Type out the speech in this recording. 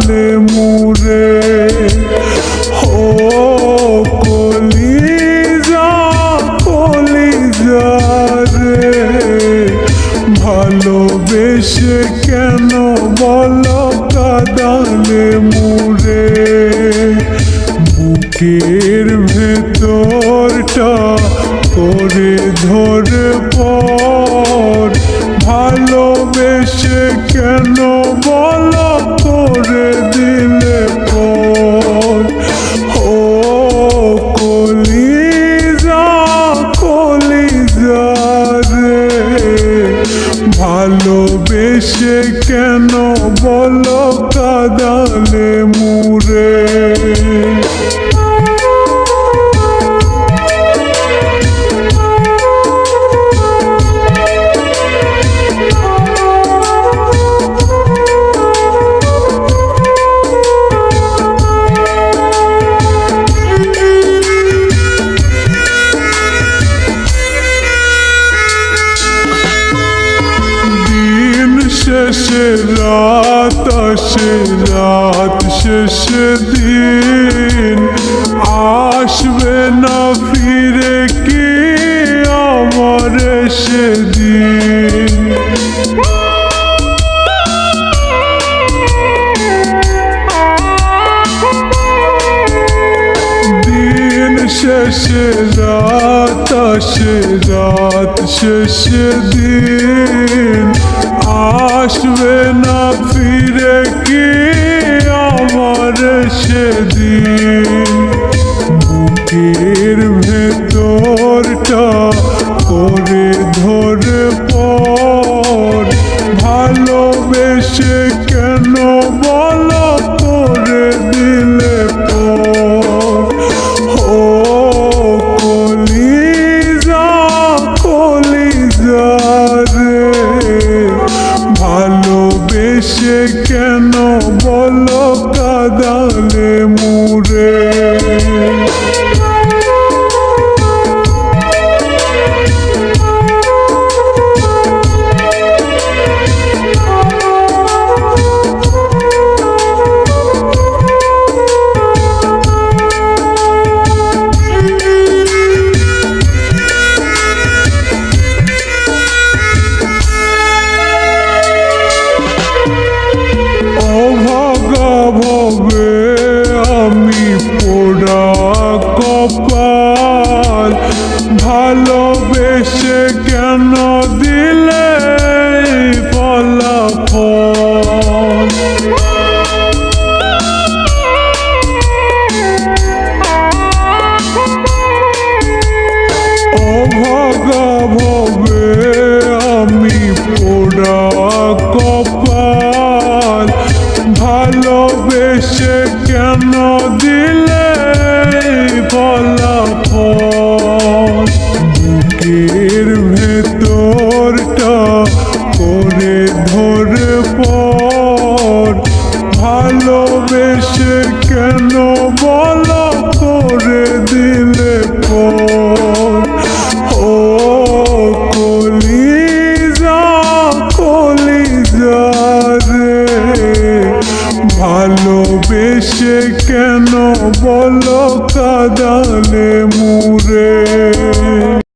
কাদালে মুরে ও কাদালে মুরে? বুকের ভেতরটা ধরে পর ভালোবেসে কেন বলো ভালোবেসে কেন বলো কাদালে মুরে শেষে রাত আসে রাত শেষে দিন আসবে না ফিরে কি আমার সেদিন? দিন শেষে রাত আসে রাত শেষে দিন বুকের ভেতরটা করে ধরে পর। ভালোবেসে কেন বলো করে দিলে পর? ও কলিজা কলিজা রে। ভালোবেসে কেন বলো কাদালে মুরে ভালোবেসে কেন দিলে ফলাফল? বুকের ভেতরটা করে ধরে পর ভালোবেসে কেন বলো? ভালোবেসে কেন বলো কাদালে মুরে